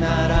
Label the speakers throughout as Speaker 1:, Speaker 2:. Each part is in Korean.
Speaker 1: 다스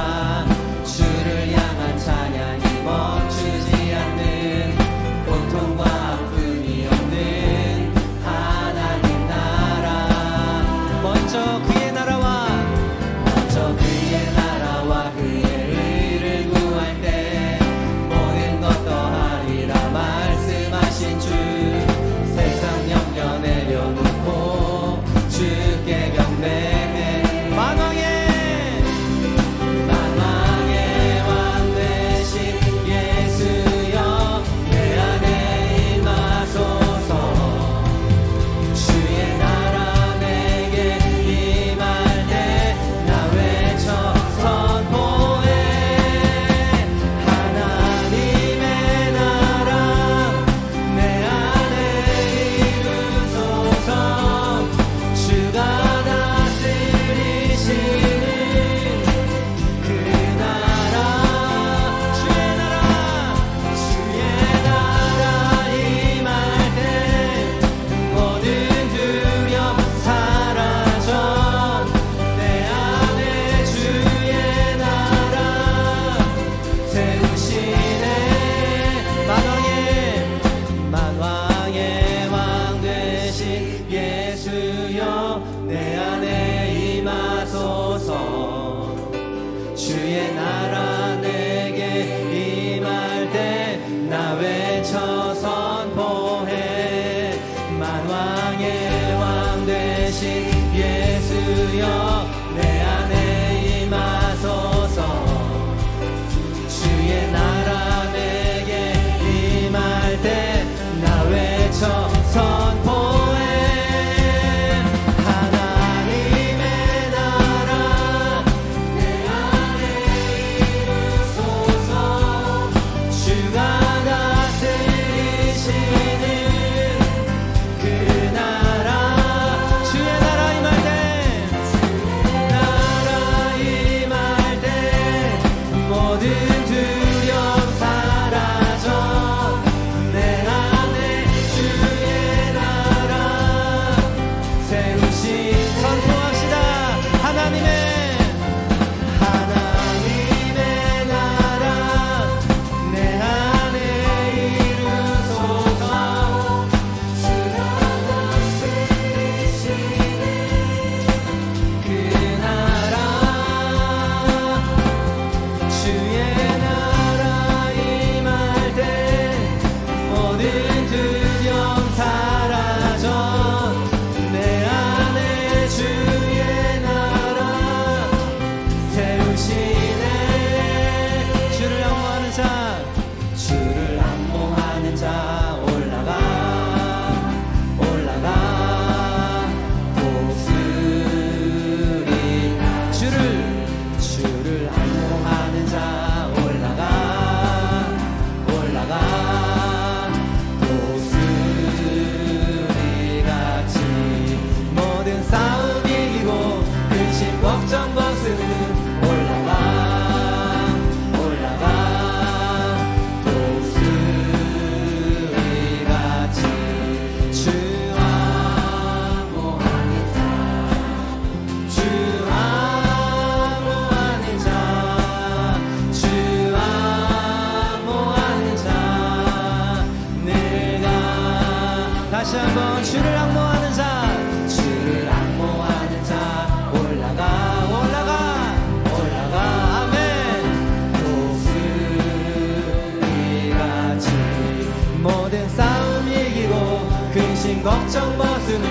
Speaker 1: 걱정 마세요.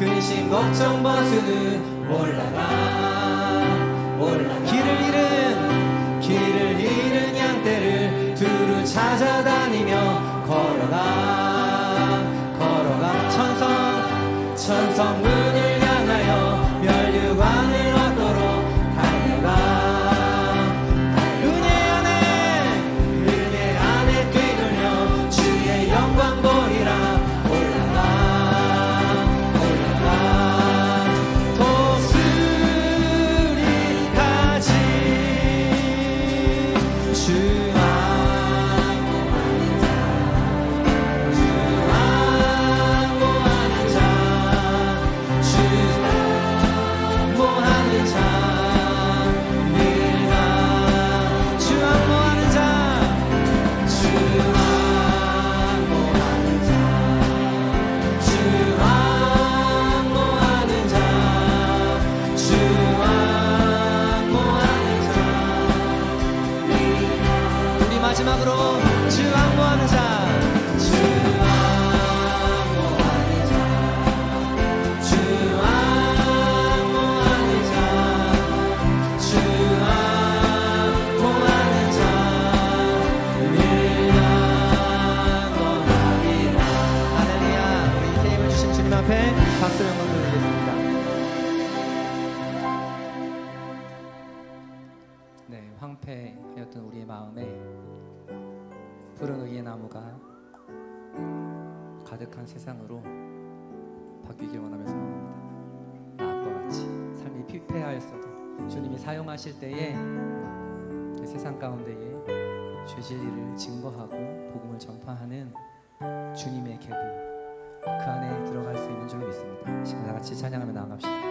Speaker 1: 근심 걱정 버스는 올라가 올라. 길을 잃은 길을 잃은 양떼를 두루 찾아다니며 걸어가 걸어가. 천성 천성 문을
Speaker 2: 다음에 푸른 의의 나무가 가득한 세상으로 바뀌길 원하면서 합니다. 나와 같이 삶이 피폐하였어도 주님이 사용하실 때에 그 세상 가운데에 죄질을 증거하고 복음을 전파하는 주님의 계보 그 안에 들어갈 수 있는 줄 믿습니다. 지금 다 같이 찬양하며 나아갑시다.